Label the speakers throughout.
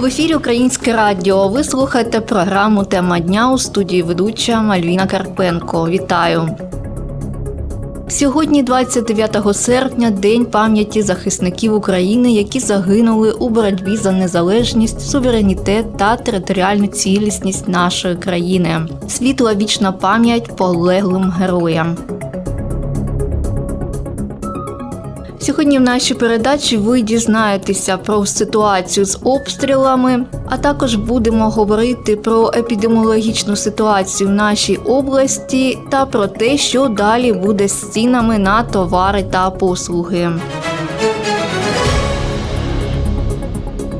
Speaker 1: В ефірі Українське Радіо. Ви слухаєте програму Тема дня у студії ведуча Мальвіна Карпенко. Вітаю. Сьогодні, 29 серпня, день пам'яті захисників України, які загинули у боротьбі за незалежність, суверенітет та територіальну цілісність нашої країни. Світла вічна пам'ять полеглим героям. Сьогодні в нашій передачі ви дізнаєтеся про ситуацію з обстрілами, а також будемо говорити про епідеміологічну ситуацію в нашій області та про те, що далі буде з цінами на товари та послуги.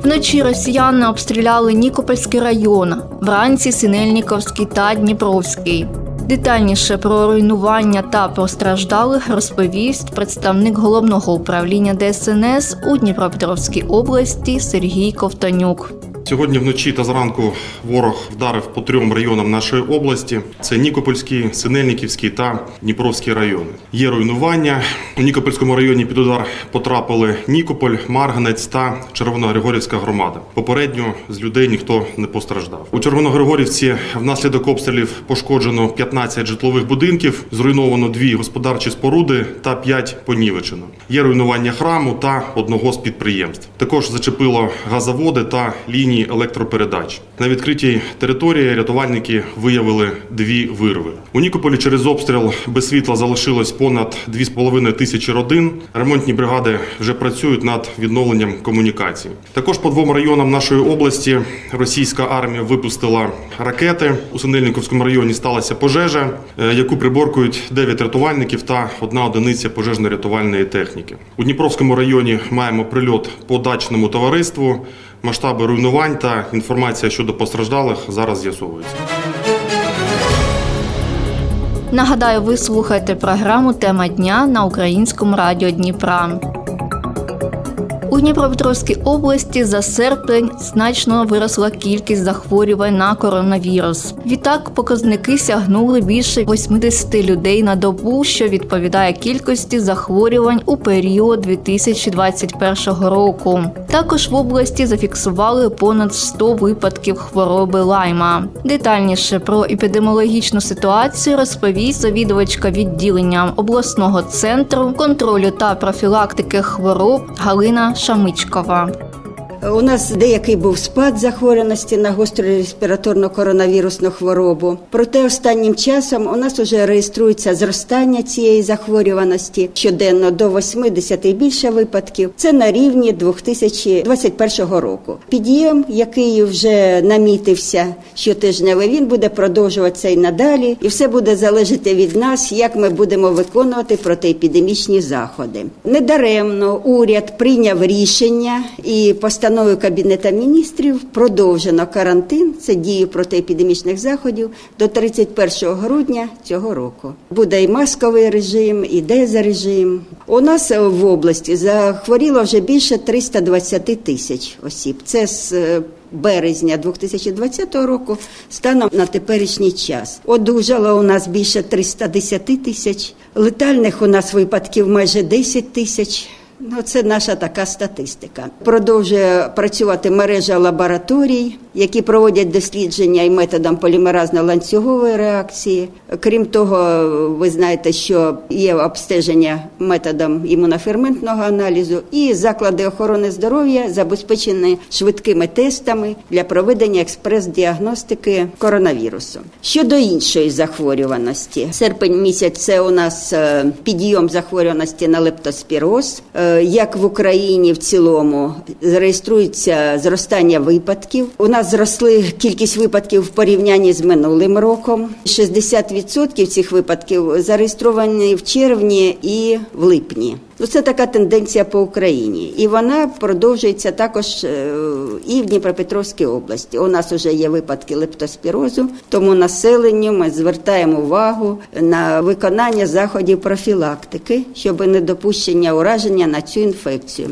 Speaker 1: Вночі росіяни обстріляли Нікопольський район, вранці Синельніковський та Дніпровський. Детальніше про руйнування та постраждалих розповість представник головного управління ДСНС у Дніпропетровській області Сергій Ковтонюк.
Speaker 2: Сьогодні вночі та зранку ворог вдарив по трьом районам нашої області: це Нікопольський, Синельниківський та Дніпровський райони. Є руйнування. У Нікопольському районі під удар потрапили Нікополь, Марганець та Червоногригорівська громада. Попередньо з людей ніхто не постраждав. У Червоногригорівці внаслідок обстрілів пошкоджено 15 житлових будинків, зруйновано дві господарчі споруди та 5 понівечено. Є руйнування храму та одного з підприємств. Також зачепило газоводи та лінії електропередач. На відкритій території рятувальники виявили дві вирви. У Нікополі через обстріл без світла залишилось понад 2,5 тисячі родин. Ремонтні бригади вже працюють над відновленням комунікацій. Також по двом районам нашої області російська армія випустила ракети. У Синельниковському районі сталася пожежа, е, яку приборкують 9 рятувальників та одна одиниця пожежно-рятувальної техніки. У Дніпровському районі маємо прильот по дачному товариству. Масштаби руйнувань та інформація щодо постраждалих зараз з'ясовуються.
Speaker 1: Нагадаю, ви слухаєте програму Тема дня на українському радіо Дніпра. Дніпропетровській області за серпень значно виросла кількість захворювань на коронавірус. Відтак показники сягнули більше 80 людей на добу, що відповідає кількості захворювань у період 2021 року. Також в області зафіксували понад 100 випадків хвороби лайма. Детальніше про епідеміологічну ситуацію розповість завідувачка відділення обласного центру контролю та профілактики хвороб Галина szamliczkowa
Speaker 3: У нас деякий був спад захворюваності на гостру респіраторну коронавірусну хворобу. Проте останнім часом у нас вже реєструється зростання цієї захворюваності щоденно до 80 і більше випадків. Це на рівні 2021 року. Під'єм, який вже намітився щотижневий, він буде продовжуватися і надалі, і все буде залежати від нас, як ми будемо виконувати протиепідемічні заходи. Недаремно уряд прийняв рішення і постановив Постановою Кабінету міністрів продовжено карантин, це дію протиепідемічних заходів до 31 грудня цього року. Буде і масковий режим, і дезрежим. У нас в області захворіло вже більше 320 тисяч осіб. Це з березня 2020 року станом на теперішній час. Одужало у нас більше 310 тисяч, летальних у нас випадків майже 10 тисяч. Ну, це наша така статистика. Продовжує працювати мережа лабораторій, які проводять дослідження і методом полімеразно-ланцюгової реакції. Крім того, ви знаєте, що є обстеження методом імуноферментного аналізу, і заклади охорони здоров'я забезпечені швидкими тестами для проведення експрес-діагностики коронавірусу. Щодо іншої захворюваності, серпень місяць це у нас е, підйом захворюваності на лептоспіроз. Е, Як в Україні в цілому зареєструється зростання випадків. У нас зросли кількість випадків в порівнянні з минулим роком. 60% цих випадків зареєстровані в червні і в липні. Ну це така тенденція по Україні, і вона продовжується також е, і в Дніпропетровській області. У нас вже є випадки лептоспірозу, тому населенню ми звертаємо увагу на виконання заходів профілактики, щоб не допущення ураження на цю інфекцію.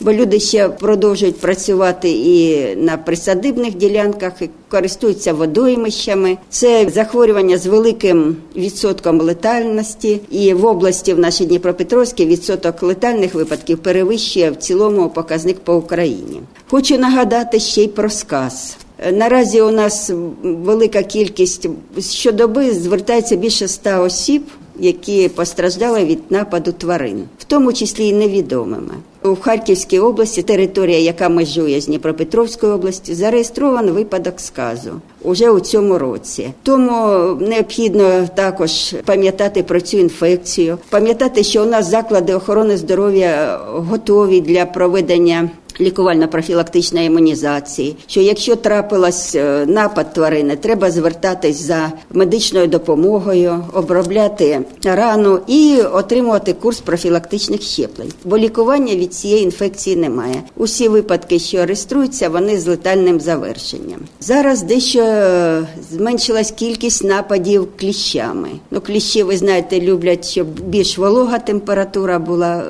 Speaker 3: Бо люди ще продовжують працювати і на присадибних ділянках, і користуються водоймищами. Це захворювання з великим відсотком летальності. І в області в нашій Дніпропетровській відсоток летальних випадків перевищує в цілому показник по Україні. Хочу нагадати ще й про сказ. Наразі у нас велика кількість щодоби звертається більше ста осіб, які постраждали від нападу тварин, в тому числі і невідомими. У Харківській області, територія, яка межує з Дніпропетровською областю, зареєстрований випадок сказу уже у цьому році. Тому необхідно також пам'ятати про цю інфекцію, пам'ятати, що у нас заклади охорони здоров'я готові для проведення лікувально-профілактичної імунізації. Що якщо трапилась е, напад тварини, треба звертатись за медичною допомогою, обробляти рану і отримувати курс профілактичних щеплень. Бо лікування від цієї інфекції немає. Усі випадки, що реєструються, вони з летальним завершенням. Зараз дещо е, зменшилась кількість нападів кліщами. Ну, кліщі, ви знаєте, люблять, щоб більш волога температура була, е,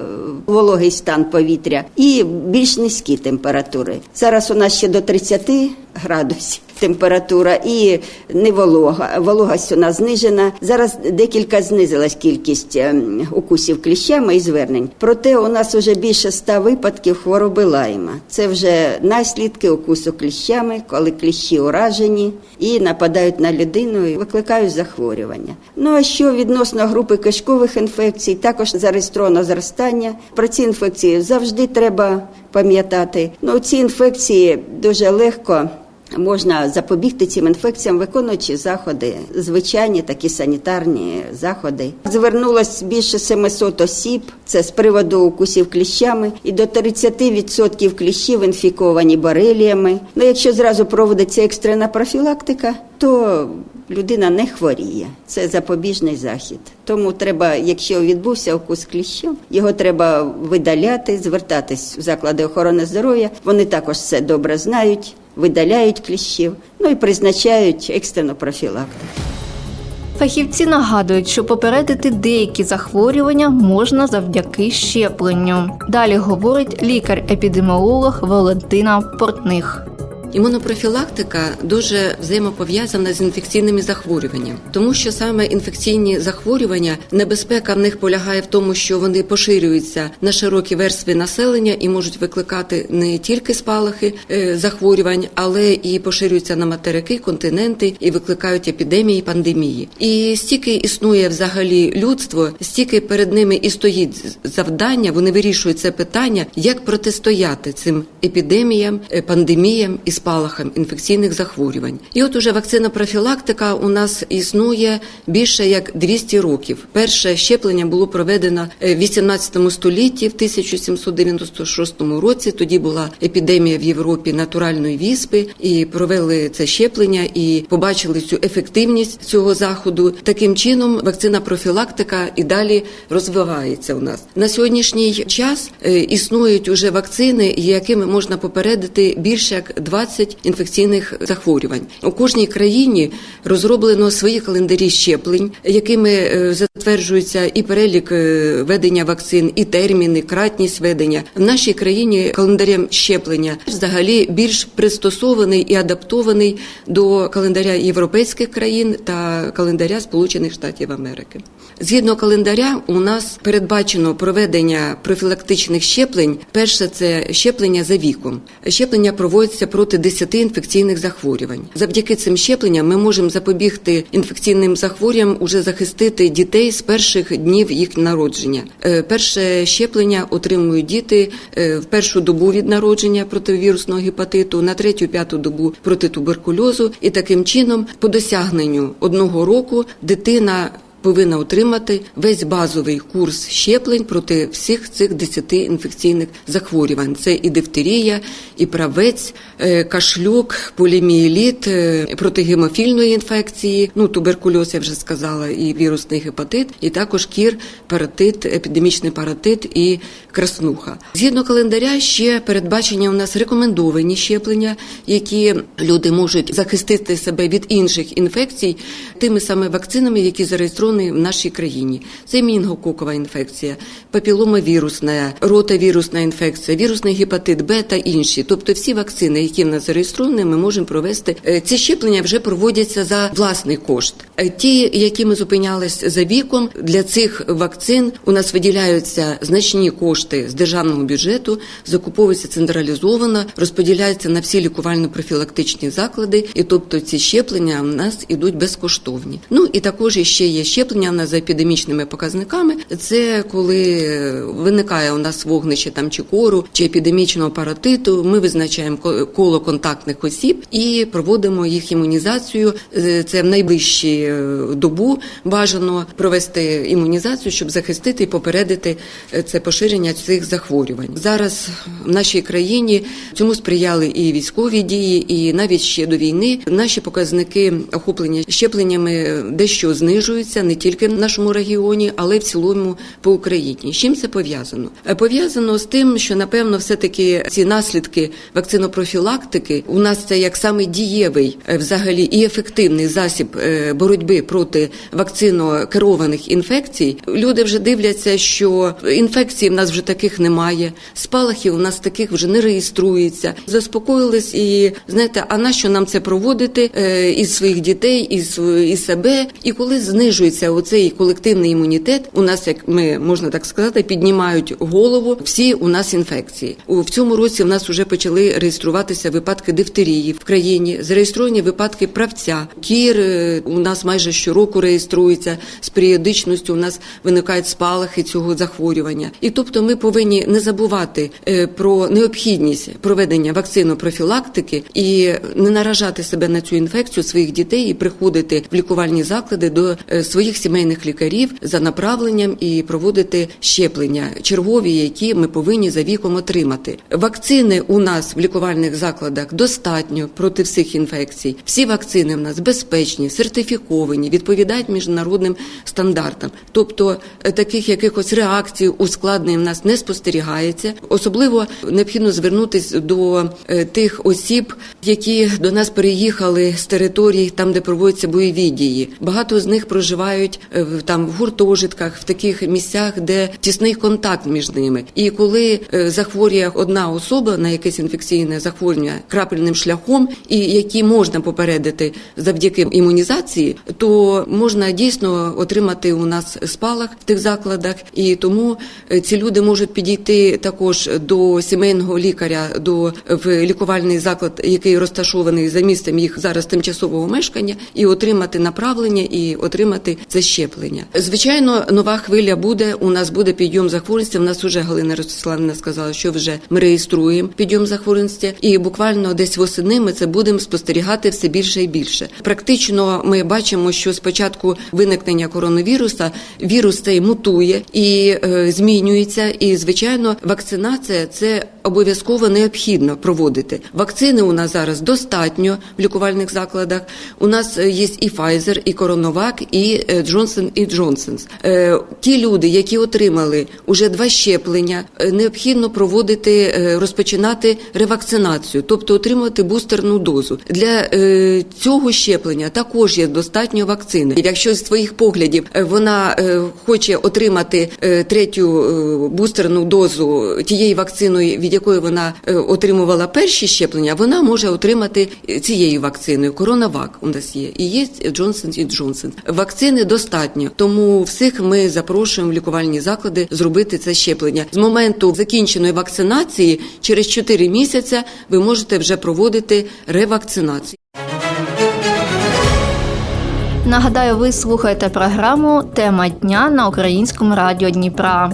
Speaker 3: вологий стан повітря і більш низькі температури. Зараз у нас ще до 30 градусів температура і не волога. Вологість у нас знижена. Зараз декілька знизилась кількість ем, укусів кліщами і звернень. Проте у нас вже більше ста випадків хвороби лайма. Це вже наслідки укусу кліщами, коли кліщі уражені і нападають на людину і викликають захворювання. Ну а що відносно групи кишкових інфекцій, також зареєстровано зростання. Про ці інфекції завжди треба пам'ятати. Ну ці інфекції дуже легко. Можна запобігти цим інфекціям, виконуючи заходи, звичайні такі санітарні заходи. Звернулось більше 700 осіб. Це з приводу укусів кліщами, і до 30% кліщів інфіковані бореліями. Ну, якщо зразу проводиться екстрена профілактика, то людина не хворіє. Це запобіжний захід. Тому треба, якщо відбувся укус кліщем, його треба видаляти, звертатись в заклади охорони здоров'я. Вони також це добре знають, видаляють кліщів, ну і призначають екстрену профілактику.
Speaker 1: Фахівці нагадують, що попередити деякі захворювання можна завдяки щепленню. Далі говорить лікар-епідеміолог Валентина Портних.
Speaker 4: Імунопрофілактика дуже взаємопов'язана з інфекційними захворюваннями, тому що саме інфекційні захворювання небезпека в них полягає в тому, що вони поширюються на широкі верстви населення і можуть викликати не тільки спалахи е, захворювань, але і поширюються на материки, континенти і викликають епідемії, пандемії. І стільки існує взагалі людство, стільки перед ними і стоїть завдання. Вони вирішують це питання, як протистояти цим епідеміям, е, пандеміям і спалахам інфекційних захворювань. І от уже вакцина профілактика у нас існує більше як 200 років. Перше щеплення було проведено е, в 18 столітті, в 1796 році. Тоді була епідемія в Європі натуральної віспи, і провели це щеплення і побачили цю ефективність цього заходу. Таким чином, вакцина профілактика і далі розвивається у нас на сьогоднішній час. е, Існують уже вакцини, якими можна попередити більше як 20 інфекційних захворювань. У кожній країні розроблено свої календарі щеплень, якими е, затверджується і перелік е, ведення вакцин, і терміни, кратність ведення. В нашій країні календарем щеплення взагалі більш пристосований і адаптований до календаря європейських країн та календаря Сполучених Штатів Америки. Згідно календаря, у нас передбачено проведення профілактичних щеплень. Перше це щеплення за віком. Щеплення проводяться проти 10 інфекційних захворювань. Завдяки цим щепленням ми можемо запобігти інфекційним захворюванням, уже захистити дітей з перших днів їх народження. Е, Перше щеплення отримують діти е, в першу добу від народження проти вірусного гепатиту, на третю п'яту добу проти туберкульозу, і таким чином, по досягненню одного року, дитина повинна отримати весь базовий курс щеплень проти всіх цих 10 інфекційних захворювань. Це і дифтерія, і правець, е, кашлюк, полімієліт, е, проти гемофільної інфекції, ну туберкульоз, я вже сказала, і вірусний гепатит, і також кір, паратит, епідемічний паратит і краснуха. Згідно календаря, ще передбачення у нас рекомендовані щеплення, які люди можуть захистити себе від інших інфекцій тими саме вакцинами, які зареєстровані в нашій країні. Це мінгококова інфекція, папіломавірусна, ротавірусна інфекція, вірусний гепатит Б та інші. Тобто всі вакцини, які в нас зареєстровані, ми можемо провести. Е, Ці щеплення вже проводяться за власний кошт. Е, Ті, які ми зупинялись за віком, для цих вакцин у нас виділяються значні кошти з державного бюджету, закуповуються централізовано, розподіляються на всі лікувально-профілактичні заклади, і тобто ці щеплення в нас ідуть безкоштовні. Ну і також ще є щеплення нас за епідемічними показниками. Це коли виникає у нас вогнище там чи кору, чи епідемічного паратиту. Ми визначаємо ко- коло контактних осіб і проводимо їх імунізацію. Е, Це в найближчі е, добу бажано провести імунізацію, щоб захистити і попередити е, це поширення цих захворювань. Зараз в нашій країні цьому сприяли і військові дії, і навіть ще до війни наші показники охоплення щепленнями дещо знижуються не тільки в нашому регіоні, але й в цілому по Україні. З чим це пов'язано? Е, Пов'язано з тим, що напевно все таки ці наслідки вакцинопрофілактики у нас це як саме дієвий е, взагалі і ефективний засіб е, боротьби проти вакцинокерованих інфекцій. Люди вже дивляться, що інфекцій в нас вже таких немає, спалахів у нас таких вже не реєструється. Заспокоїлись і знаєте, а на що нам це проводити із своїх дітей, із, із себе? І коли знижується оцей колективний імунітет, у нас, як ми можна так сказати, піднімають голову всі у нас інфекції. У в цьому році в нас вже почали реєструватися випадки дифтерії в країні, зареєстровані випадки правця. Кір е, у нас майже щороку реєструється з періодичністю. У нас виникають спалахи цього захворювання. І тобто ми повинні не забувати е, про необхідність проведення вакцинопрофілактики і не наражати себе на цю інфекцію своїх дітей і приходити в лікувальні заклади до е, своїх сімейних лікарів за направленням і проводити щеплення чергові, які ми повинні за віком отримати. Вакцини у нас в лікувальних закладах достатньо проти всіх інфекцій. Всі вакцини в нас безпечні, сертифіковані, відповідають міжнародним стандартам. Тобто е, таких якихось реакцій ускладнень в нас не спостерігається. Особливо необхідно звернутися до е, тих осіб, які до нас переїхали з територій, там де проводяться бойові дії. Багато з них проживають е, в- там в гуртожитках, в таких місцях, де тісний контакт між ними. І коли е, захворює одна особа на якесь інфекційне захворювання крапельним шляхом, і які можна попередити завдяки імунізації, то можна дійсно отримати у нас спалах в тих закладах, і тому е, ці люди можуть підійти також до сімейного лікаря, до в лікувальний заклад, який розташований за місцем їх зараз тимчасового мешкання, і отримати направлення і отримати це щеплення. Звичайно, нова хвиля буде. У нас буде підйом захворюваності. У нас уже Галина Ростиславівна сказала, що вже ми реєструємо підйом захворюваності, і буквально десь восени ми це будемо спостерігати все більше і більше. Практично ми бачимо, що спочатку виникнення коронавіруса вірус цей мутує і е, змінюється. І звичайно, вакцинація це обов'язково необхідно проводити. Вакцини у нас зараз достатньо в лікувальних закладах. У нас е, є і Pfizer, і Коронавак, і е, Johnson і Johnson. Е, Ті люди, які отримали уже два щеплення, е, необхідно проводити е, розпочинати ревакцинацію, тобто отримувати бустерну дозу. Для е, цього щеплення також є достатньо вакцини. Якщо з твоїх поглядів е, вона е, хоче отримати е, третю е, бустерну дозу тієї вакциною, від якої вона е, отримувала перші щеплення, вона може отримати е, цією вакциною. Коронавак у нас є і є Джонсон і Джонсон. Вакцини достатньо, тому всіх ми запрошуємо в лікувальні заклади зробити це щеплення. З моменту закінченої вакцинації через 4 місяці ви можете вже проводити ревакцинацію.
Speaker 1: Нагадаю, ви слухаєте програму Тема дня на українському радіо Дніпра.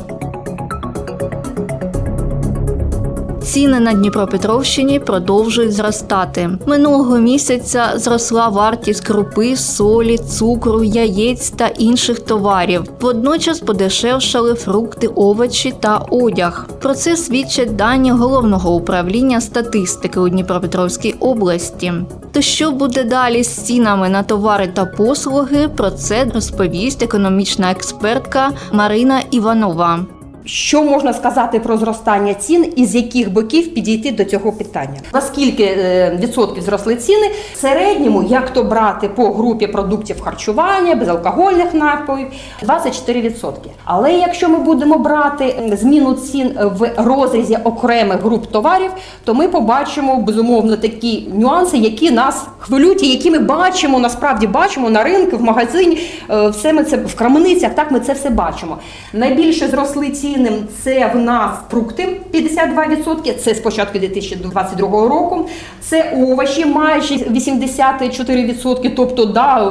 Speaker 1: Ціни на Дніпропетровщині продовжують зростати. Минулого місяця зросла вартість крупи, солі, цукру, яєць та інших товарів. Водночас подешевшали фрукти, овочі та одяг. Про це свідчать дані головного управління статистики у Дніпропетровській області. То що буде далі з цінами на товари та послуги? Про це розповість економічна експертка Марина Іванова.
Speaker 5: Що можна сказати про зростання цін і з яких боків підійти до цього питання? Наскільки е, відсотків зросли ціни? В середньому, як то брати по групі продуктів харчування, безалкогольних напоїв, 24%. Але якщо ми будемо брати зміну цін в розрізі окремих груп товарів, то ми побачимо безумовно такі нюанси, які нас хвилюють, і які ми бачимо, насправді бачимо на ринку, в магазині. е, Все ми це в крамницях. Так ми це все бачимо. Найбільше зросли ціни. Це в нас фрукти 52%, Це з початку 2022 року. Це овочі майже 84%, тобто да,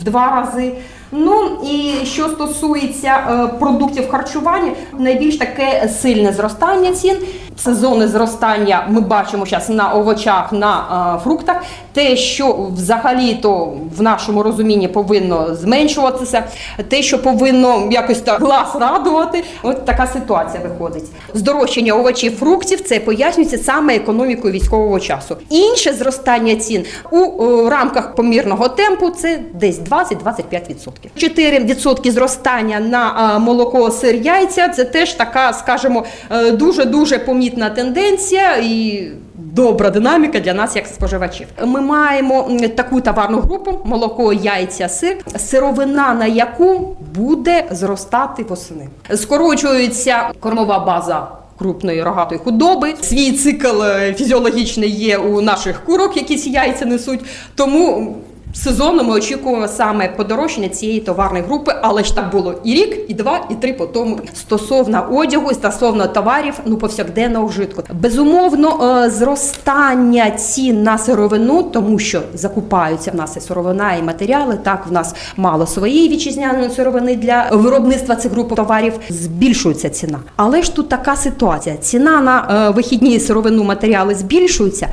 Speaker 5: в два рази. Ну і що стосується е, продуктів харчування, найбільш таке сильне зростання цін. Сезонне зростання ми бачимо зараз на овочах, на е, фруктах. Те, що взагалі-то в нашому розумінні повинно зменшуватися, те, що повинно якось так глаз радувати, от така ситуація виходить. Здорожчання овочів, фруктів це пояснюється саме економікою військового часу. Інше зростання цін у е, рамках помірного темпу це десь 20-25%. 4% зростання на молоко, сир, яйця це теж така, скажімо, е, дуже дуже помітна тенденція і. Добра динаміка для нас як споживачів. Ми маємо таку товарну групу: молоко, яйця, сир, сировина на яку буде зростати восени. Скорочується кормова база. Крупної рогатої худоби свій цикл е, фізіологічний є у наших курок, які ці яйця несуть. Тому сезонно ми очікуємо саме подорожчання цієї товарної групи, але ж так було і рік, і два, і три по тому. Стосовно одягу, стосовно товарів, ну повсякденного вжитку. Безумовно, е, зростання цін на сировину, тому що закупаються в нас і сировина, і матеріали. Так, в нас мало своєї вітчизняної сировини для виробництва цих груп товарів. Збільшується ціна. Але ж тут така ситуація: ціна на е, вихідні сировину матеріали збільшується,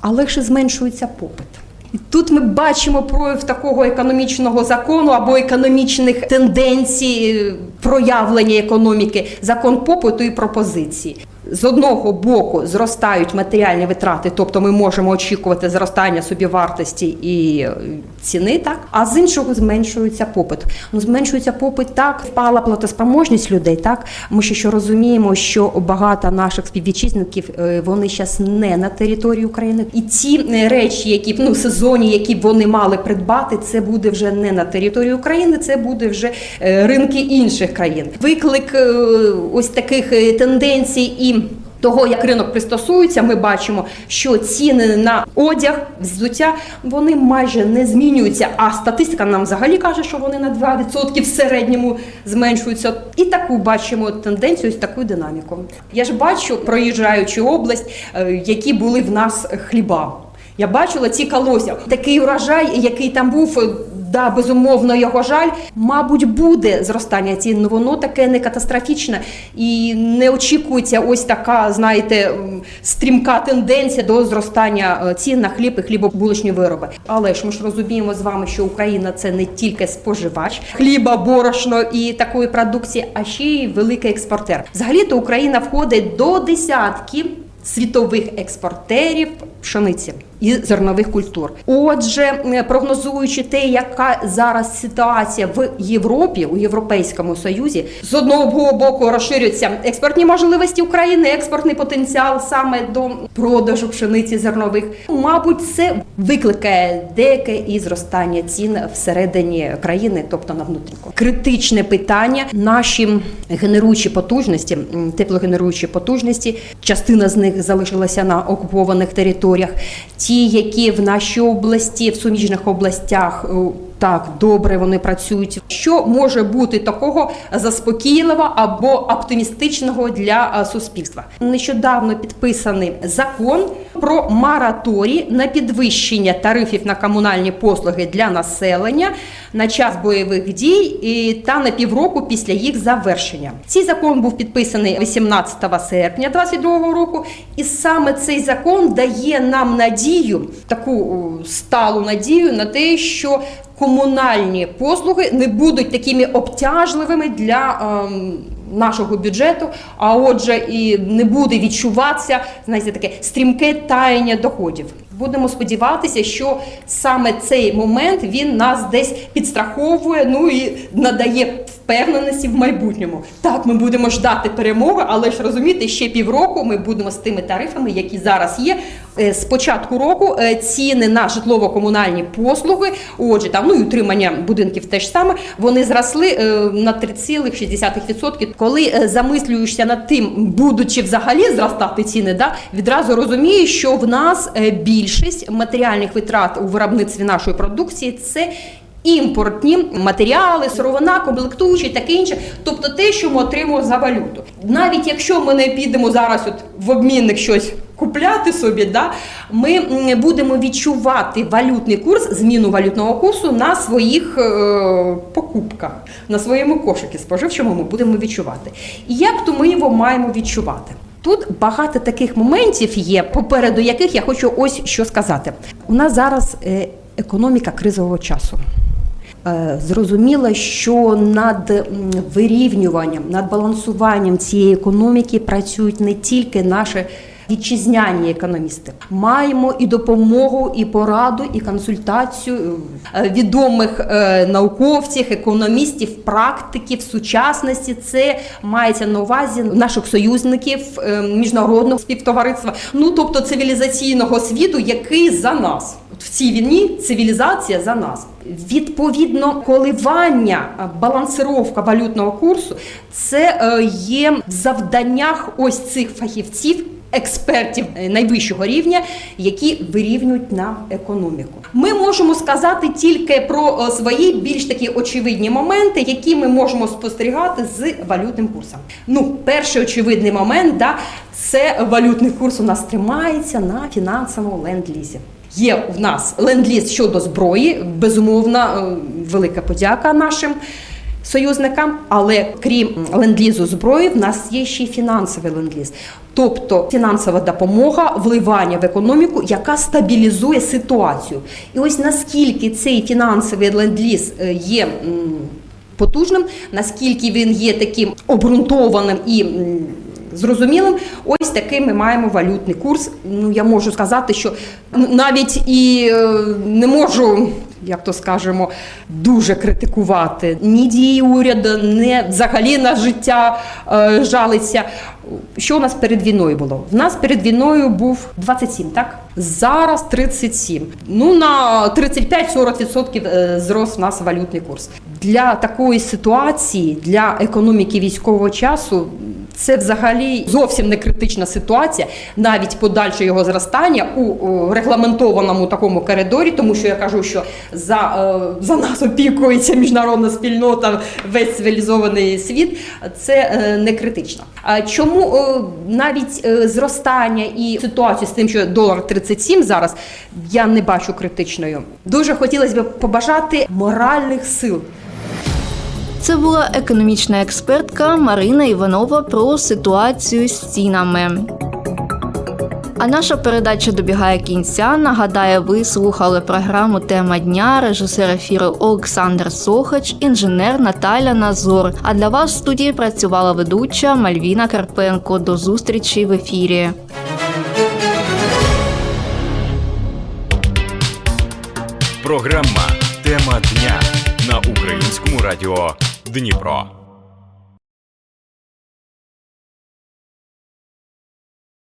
Speaker 5: але ж зменшується попит. І тут ми бачимо прояв такого економічного закону або економічних тенденцій е, проявлення економіки, закон попиту і пропозиції. З одного боку зростають матеріальні витрати, тобто ми можемо очікувати зростання собівартості і ціни, так а з іншого зменшується попит. Ну зменшується попит так, впала платоспроможність людей. Так ми ще що розуміємо, що багато наших співвітчизників е, вони зараз не на території України, і ці е, речі, які ну сезонні, які вони мали придбати, це буде вже не на території України, це буде вже е, ринки інших країн. Виклик ось таких тенденцій і. Того, як ринок пристосується, ми бачимо, що ціни на одяг, взуття вони майже не змінюються. А статистика нам взагалі каже, що вони на 2% в середньому зменшуються. І таку бачимо тенденцію, таку динаміку. Я ж бачу, проїжджаючи область, е, які були в нас хліба. Я бачила ці колося. Такий урожай, який там був. е, Да, безумовно, його жаль. Мабуть, буде зростання цін, але воно таке не катастрофічне і не очікується ось така, знаєте, стрімка тенденція до зростання е, цін на хліб і хлібобулочні вироби. Але ж ми ж розуміємо з вами, що Україна це не тільки споживач хліба, борошно і такої продукції, а ще й великий експортер. Взагалі-то Україна входить до десятки світових експортерів пшениці і зернових культур. Отже, прогнозуючи те, яка зараз ситуація в Європі у Європейському Союзі, з одного боку розширюються експортні можливості України, експортний потенціал саме до продажу пшениці зернових. Мабуть, це викликає деяке і зростання цін всередині країни, тобто на внутрішньому. Критичне питання. Наші генеруючі потужності, теплогенеруючі потужності, частина з них залишилася на окупованих територіях. Ті, які в нашій області, в суміжних областях е, Так, добре вони працюють. Що може бути такого заспокійливого або оптимістичного для е, суспільства? Нещодавно підписаний закон про мораторій на підвищення тарифів на комунальні послуги для населення на час бойових дій та на півроку після їх завершення. Цей закон був підписаний 18 серпня 2022 року, і саме цей закон дає нам надію, таку сталу надію на те, що комунальні послуги не будуть такими обтяжливими для ем, нашого бюджету, а отже, і не буде відчуватися знаєте, таке стрімке таяння доходів. Будемо сподіватися, що саме цей момент він нас десь підстраховує, ну і надає впевненості в майбутньому. Так, ми будемо ждати перемоги, але ж розумієте, ще півроку ми будемо з тими тарифами, які зараз є. Е, З початку року е, ціни на житлово-комунальні послуги, отже, там ну і утримання будинків теж саме, вони зросли е, на 3,6%. Коли замислюєшся над тим, будучи взагалі зростати ціни, да, відразу розумієш, що в нас більшість матеріальних витрат у виробництві нашої продукції це. Імпортні матеріали, сировина, комплектуючі, таке інше, тобто те, що ми отримуємо за валюту. Навіть якщо ми не підемо зараз от в обмінник щось купляти собі, да, ми будемо відчувати валютний курс, зміну валютного курсу на своїх е, покупках, на своєму кошикі споживчому ми будемо відчувати. І як то ми його маємо відчувати? Тут багато таких моментів є, попереду яких я хочу ось що сказати. У нас зараз е, економіка кризового часу. Е, Зрозуміло, що над вирівнюванням, над балансуванням цієї економіки працюють не тільки наші вітчизняні економісти. Маємо і допомогу, і пораду, і консультацію е, відомих е, науковців, економістів, практиків сучасності. Це мається на увазі наших союзників міжнародного співтовариства, ну тобто цивілізаційного світу, який за нас. В цій війні цивілізація за нас. Відповідно, коливання, е, балансировка валютного курсу це е, є в завданнях ось цих фахівців. Експертів е, найвищого рівня, які вирівнюють нам економіку. Ми можемо сказати тільки про свої більш такі очевидні моменти, які ми можемо спостерігати з валютним курсом. Ну, перший очевидний момент, да, це валютний курс у нас тримається на фінансовому ленд-лізі. Є в нас ленд-ліз щодо зброї, безумовно, е, велика подяка нашим союзникам, але крім ленд-лізу зброї, в нас є ще й фінансовий ленд-ліз. Тобто фінансова допомога, вливання в економіку, яка стабілізує ситуацію. І ось наскільки цей фінансовий ленд-ліз е, є потужним, наскільки він є таким обґрунтованим і зрозумілим, ось такий ми маємо валютний курс. Ну я можу сказати, що навіть і е, не можу. Як то скажемо, дуже критикувати ні дії уряду, не взагалі на життя е, жалиться. Що у нас перед війною було? В нас перед війною був 27, так? Зараз 37. Ну на 35-40% е, зрос в нас валютний курс. Для такої ситуації, для економіки військового часу, це взагалі зовсім не критична ситуація, навіть подальше його зростання у, регламентованому такому коридорі, тому що я кажу, що за, е, за нас опікується міжнародна спільнота, весь цивілізований світ. Це е, не критично. Чому е, навіть зростання і ситуацію з тим, що долар 37 зараз я не бачу критичною. Дуже хотілося б побажати моральних сил.
Speaker 1: Це була економічна експертка Марина Іванова про ситуацію з цінами. А наша передача добігає кінця. Нагадаю, ви слухали програму Тема дня, режисер ефіру Олександр Сохач, інженер Наталя Назор. А для вас в студії працювала ведуча Мальвіна Карпенко. До зустрічі в ефірі.
Speaker 6: Програма Тема дня на українському радіо Дніпро.